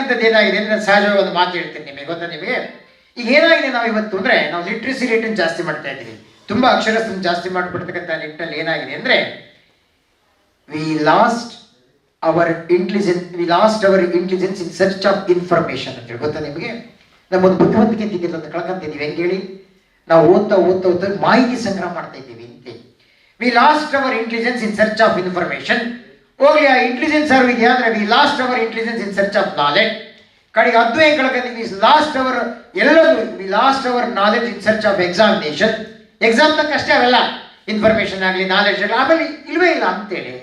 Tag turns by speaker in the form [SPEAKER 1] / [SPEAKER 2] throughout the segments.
[SPEAKER 1] ಆಗ್ತಕ್ಕಂಥದ್ದು ಏನಾಗಿದೆ ಅಂದ್ರೆ ಸಹಜವಾಗಿ ಒಂದು ಮಾತು ಹೇಳ್ತೀನಿ ನಿಮಗೆ, ಗೊತ್ತಾ ನಿಮಗೆ? ಈಗ ಏನಾಗಿದೆ ನಾವು ಇವತ್ತು ಅಂದ್ರೆ ನಾವು ಲಿಟ್ರಸಿ ರೇಟನ್ನು ಜಾಸ್ತಿ ಮಾಡ್ತಾ ಇದ್ದೀವಿ. ತುಂಬಾ ಅಕ್ಷರಸ್ಥನ್ನು ಜಾಸ್ತಿ ಮಾಡಿಬಿಡ್ತಕ್ಕಂಥ ನಿಟ್ಟಿನಲ್ಲಿ ಏನಾಗಿದೆ ಅಂದ್ರೆ we lost our intelligence we lost our intelligence in search of information ಅಂತ ಹೇಳಿ, ಗೊತ್ತಾ ನಿಮಗೆ? ನಮ್ಮೊಂದು ಬುದ್ಧಿವಂತಿಕೆ ಅಂತಿದ್ದೀವಿ ಅಂತ ಕಳ್ಕೊಂತಿದ್ದೀವಿ ಹೆಂಗೆ ಹೇಳಿ? ನಾವು ಓದ್ತಾ ಓದ್ತಾ ಓದ್ತಾ ಮಾಹಿತಿ ಸಂಗ್ರಹ ಮಾಡ್ತಾ ಇದ್ದೀವಿ ಅಂತ we lost our intelligence in search of information ಹೋಗ್ಲಿ ಆ ಇಂಟೆಲಿಜೆನ್ಸ್ ಸರ್ವ್ ಇದೆಯಾ ಅಂದರೆ we lost our intelligence in search of knowledge ಕಡೆಗೆ ಅದು ಏನು ಕಳ್ಕೊಂಡು ವಿ ಲಾಸ್ಟ್ ಅವರ್ ಎಲ್ಲದೂ we lost our knowledge in search of examination exam ತನಕ ಅಷ್ಟೇ ಅವೆಲ್ಲ. ಇನ್ಫಾರ್ಮೇಶನ್ ಆಗಲಿ ನಾಲೆಜ್ ಆಗಲಿ, ಆಮೇಲೆ ಇಲ್ವೇ ಇಲ್ಲ ಅಂತೇಳಿ.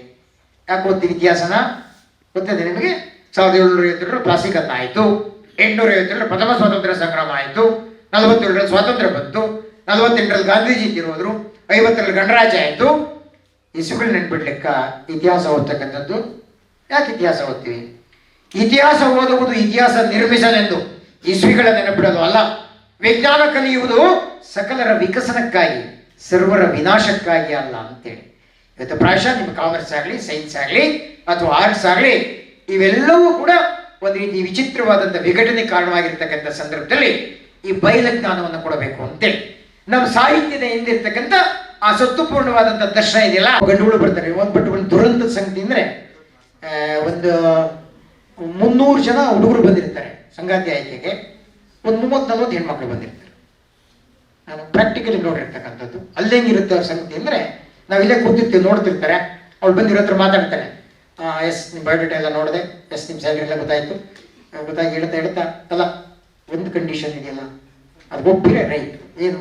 [SPEAKER 1] ಯಾಕೆ ಓದ್ತೀನಿ ಇತಿಹಾಸನ? ಗೊತ್ತಿದೆ ನಿಮಗೆ? ಸಾವಿರದ ಏಳ್ನೂರ ಐವತ್ತೇಳರ ಕ್ಲಾಸಿಕನ್ನ ಆಯಿತು. ಎಂಟುನೂರ ಐವತ್ತೇಳರ ಪ್ರಥಮ ಸ್ವಾತಂತ್ರ್ಯ ಸಂಗ್ರಾಮ ಆಯಿತು. ನಲವತ್ತೇಳರಲ್ಲಿ ಸ್ವಾತಂತ್ರ್ಯ ಬಂತು. ನಲವತ್ತೆಂಟರಲ್ಲಿ ಗಾಂಧೀಜಿ ತಿರುವುದ್ರು ಐವತ್ತರಲ್ಲಿ ಗಣರಾಜ್ಯ ಆಯಿತು. ಇಸುಗಳು ನೆನ್ಬಿಡ್ಲಿಕ್ಕ ಇತಿಹಾಸ ಓದ್ತಕ್ಕಂಥದ್ದು. ಯಾಕೆ ಇತಿಹಾಸ ಓದ್ತೀವಿ? ಇತಿಹಾಸ ಓದುವುದು ಇತಿಹಾಸ ನಿರ್ಮಿಸಲೆಂದು ಇಸ್ವಿಗಳ ನೆನಪಿಡೋದು ಅಲ್ಲ. ವಿಜ್ಞಾನ ಕಲಿಯುವುದು ಸಕಲರ ವಿಕಸನಕ್ಕಾಗಿ, ಸರ್ವರ ವಿನಾಶಕ್ಕಾಗಿ ಅಲ್ಲ ಅಂತೇಳಿ. ಇವತ್ತು ಪ್ರಾಯಶಃ ನಿಮ್ಮ ಕಾಮರ್ಸ್ ಆಗಲಿ, ಸೈನ್ಸ್ ಆಗಲಿ, ಅಥವಾ ಆರ್ಟ್ಸ್ ಆಗಲಿ, ಇವೆಲ್ಲವೂ ಕೂಡ ಒಂದು ರೀತಿ ವಿಚಿತ್ರವಾದಂಥ ವಿಘಟನೆ ಕಾರಣವಾಗಿರ್ತಕ್ಕಂಥ ಸಂದರ್ಭದಲ್ಲಿ ಈ ಬಯಲ ಜ್ಞಾನವನ್ನು ಕೊಡಬೇಕು ಅಂತೇಳಿ. ನಮ್ಮ ಸಾಹಿತ್ಯದ ಹಿಂದಿರ್ತಕ್ಕಂಥ ಆ ಸತ್ವಪೂರ್ಣವಾದಂಥ ದರ್ಶನ ಇದೆಯಲ್ಲ? ಗಂಡುಗಳು ಬರ್ತಾರೆ. ಒಂದು ಬಟ್ ಒಂದು ದುರಂತದ ಸಂಗತಿ ಅಂದರೆ ಒಂದು ಮುನ್ನೂರು ಜನ ಹುಡುಗರು ಬಂದಿರ್ತಾರೆ ಸಂಗಾತಿ ಆಯ್ಕೆಗೆ. ಒಂದು ಮೂವತ್ತು ನಲ್ವತ್ತು ಹೆಣ್ಮಕ್ಳು ಬಂದಿರ್ತಾರೆ. ನಾನು ಪ್ರಾಕ್ಟಿಕಲಿ ನೋಡಿರ್ತಕ್ಕಂಥದ್ದು. ಅಲ್ಲಿ ಹೆಂಗಿರುತ್ತೆ ಅವ್ರ ಸಂಗತಿ ಅಂದರೆ, ನಾವು ಇಲ್ಲೇ ಕೂತಿರ್ತೀವಿ, ನೋಡ್ತಿರ್ತಾರೆ. ಅವ್ಳು ಬಂದಿರೋ ಹತ್ರ ಮಾತಾಡ್ತಾರೆ ಎಸ್ ನಿಮ್ಮ ಬಯೋಡೇಟಾ ಎಲ್ಲ ನೋಡಿದೆ. ಎಸ್ ನಿಮ್ಮ ಸ್ಯಾಲ್ರಿ ಎಲ್ಲ ಗೊತ್ತಾಯ್ತು. ಗೊತ್ತಾಗಿ ಹೇಳ್ತಾ ಹೇಳ್ತಾ, ಅಲ್ಲ, ಒಂದು ಕಂಡೀಷನ್ ಇದೆಯಲ್ಲ. ಅದು ಒಪ್ಪಿರೆ ರೈಟ್. ಏನು?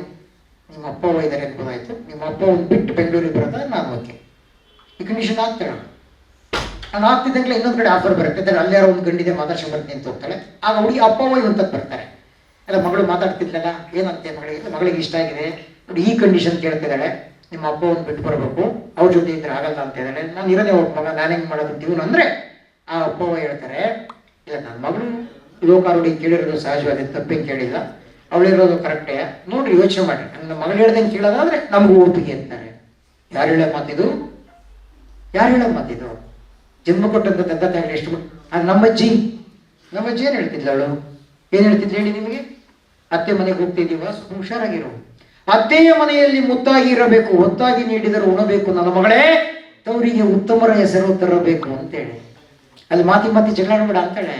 [SPEAKER 1] ನಿಮ್ಮ ಅಪ್ಪ ಒಯ್ದಾರೆ ಅಂತ ಗೊತ್ತಾಯ್ತು. ನಿಮ್ಮ ಅಪ್ಪ ಒಂದು ಬಿಟ್ಟು ಬೆಂಗಳೂರಿಗೆ ಬರೋದ ನಾನು ಓಕೆ ಕಂಡೀಷನ್ ಆಗ್ತಾಳೆ ನಾನು ಆಗ್ತಿದ್ದಂಗೆ ಇನ್ನೊಂದು ಕಡೆ ಆಫರ್ ಬರುತ್ತೆ. ಅಂದ್ರೆ ಅಲ್ಲಿ ಯಾರೋ ಒಂದು ಗಂಡಿದೆ ಮಾತಾಡ್ಸಿ ಬರ್ತೀನಿ ಅಂತ ಹೋಗ್ತಾಳೆ. ಆಗ ಹುಡುಗಿ ಅಪ್ಪ ಒಯ್ ಅಂತ ಬರ್ತಾರೆ. ಎಲ್ಲ ಮಗಳು ಮಾತಾಡ್ತಿದ್ಲಲ್ಲ? ಏನಂತೆ ಮಗಳಿಗೆ? ಮಗಳಿಗೆ ಇಷ್ಟ ಆಗಿದೆ. ನೋಡಿ, ಈ ಕಂಡೀಷನ್ ಕೇಳ್ತಿದ್ದಾಳೆ. ನಿಮ್ಮ ಅಪ್ಪ ಒಂದು ಬಿಟ್ಟು ಬರಬೇಕು. ಅವ್ರ ಜೊತೆ ಇದ್ರೆ ಆಗಲ್ಲ ಅಂತ ಹೇಳಿದಾಳೆ ನಾನು ಇರೋದೇ ಒಬ್ಬ ಮಗ, ನಾನು ಹೆಂಗೆ ಮಾಡೋದು ಜೀವನ ಅಂದ್ರೆ ಆ ಅಪ್ಪ ಹೇಳ್ತಾರೆ, ಇಲ್ಲ ನನ್ನ ಮಗಳು ಲೋಕಾರುಡಿ ಕೇಳಿರೋದು ಸಹಜವಾದ ತಪ್ಪೇನು ಕೇಳಿಲ್ಲ. ಅವಳಿರೋದು ಕರೆಕ್ಟೇ ನೋಡ್ರಿ, ಯೋಚನೆ ಮಾಡಿ ನನ್ನ ಮಗಳು ಹೇಳ್ದಂಗೆ ಕೇಳೋದಾದ್ರೆ ನಮಗೂ ಒಪ್ಪಿಗೆ ಅಂತಾರೆ. ಯಾರು ಹೇಳೋ ಮಾತಿದು? ಯಾರು ಹೇಳೋ ಮಾತಿದು? ಜನ್ಮ ಕೊಟ್ಟಂತ ತಂದೆ ತಾಯಿ ಎಷ್ಟು ಅದು ನಮ್ಮಜ್ಜಿ. ನಮ್ಮ ಅಜ್ಜಿ ನಮ್ಮ ಅಜ್ಜಿ ಏನು ಹೇಳ್ತಿದ್ಲು ಅವಳು? ಏನು ಹೇಳ್ತಿದ್ಲು ಹೇಳಿ ನಿಮಗೆ? ಅತ್ತೆ ಮನೆಗೆ ಹೋಗ್ತಿದ್ದೀವ? ಸ್ವಲ್ಪ ಹುಷಾರಾಗಿರು. ಅತ್ತೆಯ ಮನೆಯಲ್ಲಿ ಮುದ್ದಾಗಿ ಇರಬೇಕು, ಒತ್ತಾಗಿ ನೀಡಿದರೆ ಉಣಬೇಕು. ನನ್ನ ಮಗಳೇ, ತವರಿಗೆ ಉತ್ತಮರ ಹೆಸರು ತರಬೇಕು ಅಂತೇಳಿ. ಅಲ್ಲಿ ಮಾತಿ ಮಾತಿ ಜಗಳ ಬೇಡ ಅಂತಾಳೆ.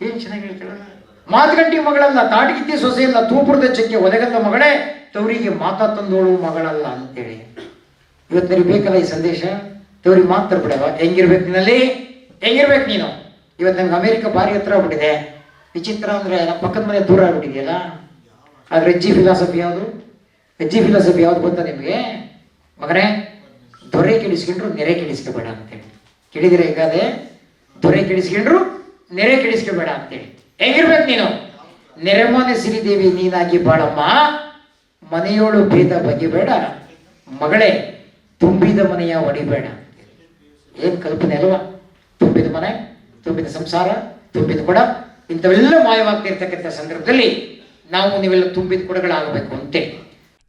[SPEAKER 1] ಏನ್ ಚೆನ್ನಾಗಿ ಹೇಳ್ತಾಳ ಮಾತುಗಂಟಿ ಮಗಳಲ್ಲ ತಾಟಗಿತ್ತಿ ಸೊಸೆಯಲ್ಲ, ತೂಪುರದ ಚಕ್ಕೆ ಒದಗಲ್ಲ ಮಗಳೇ, ತವರಿಗೆ ಮಾತಾ ತಂದೋಳು ಮಗಳಲ್ಲ ಅಂತೇಳಿ. ಇವತ್ತು ಬೇಕಲ್ಲ ಈ ಸಂದೇಶ? ತವರಿಗೆ ಮಾತ್ರ ಬಿಡವ ಹೆಂಗಿರ್ಬೇಕು ನಿನ್ನಲ್ಲಿ? ಹೆಂಗಿರ್ಬೇಕು ನೀನು? ಇವತ್ತು ನಂಗೆ ಅಮೇರಿಕ ಭಾರಿ ಹತ್ರ ಆಗ್ಬಿಟ್ಟಿದೆ. ವಿಚಿತ್ರ ಅಂದ್ರೆ ನಮ್ಮ ಪಕ್ಕದ ಮನೆ ದೂರ ಆಗ್ಬಿಟ್ಟಿದೆಯಲ್ಲ? ಆದ್ರೆ ಅಜ್ಜಿ ಫಿಲಾಸಫಿ ಯಾವುದು? ಅಜ್ಜಿ ಫಿಲಾಸಫಿ ಯಾವ್ದು ಗೊತ್ತಾ ನಿಮಗೆ? ಮಗನೇ, ದೊರೆ ಕೆಡಿಸ್ಕೊಂಡ್ರು ನೆರೆ ಕೆಡಿಸ್ಕೋಬೇಡ ಅಂತೇಳಿ. ಕೇಳಿದಿರ ಈಗ ಅದೇ? ದೊರೆ ಕೆಡಿಸ್ಕೊಂಡ್ರು ನೆರೆ ಕೆಡಿಸ್ಕೋಬೇಡ ಅಂತೇಳಿ. ಹೆಂಗಿರ್ಬೇಕು ನೀನು? ನೆರೆಮನೆ ಸಿರಿದೇವಿ ನೀನಾಗಿ ಬಾಳಮ್ಮ, ಮನೆಯೋಳು ಭೇದ ಬಗೆಬೇಡ, ಮಗಳೇ, ತುಂಬಿದ ಮನೆಯ ಒಡಿಬೇಡ. ಏನ್ ಕಲ್ಪನೆ ಅಲ್ವಾ? ತುಂಬಿದ ಮನೆ, ತುಂಬಿದ ಸಂಸಾರ, ತುಂಬಿದ ಕೊಡ, ಇಂಥವೆಲ್ಲ ಮಾಯವಾಗ್ತಿರ್ತಕ್ಕಂಥ ಸಂದರ್ಭದಲ್ಲಿ ನಾವು ನೀವೆಲ್ಲ ತುಂಬಿದ ಕೊಡಗಳಾಗಬೇಕು ಅಂತೇಳಿ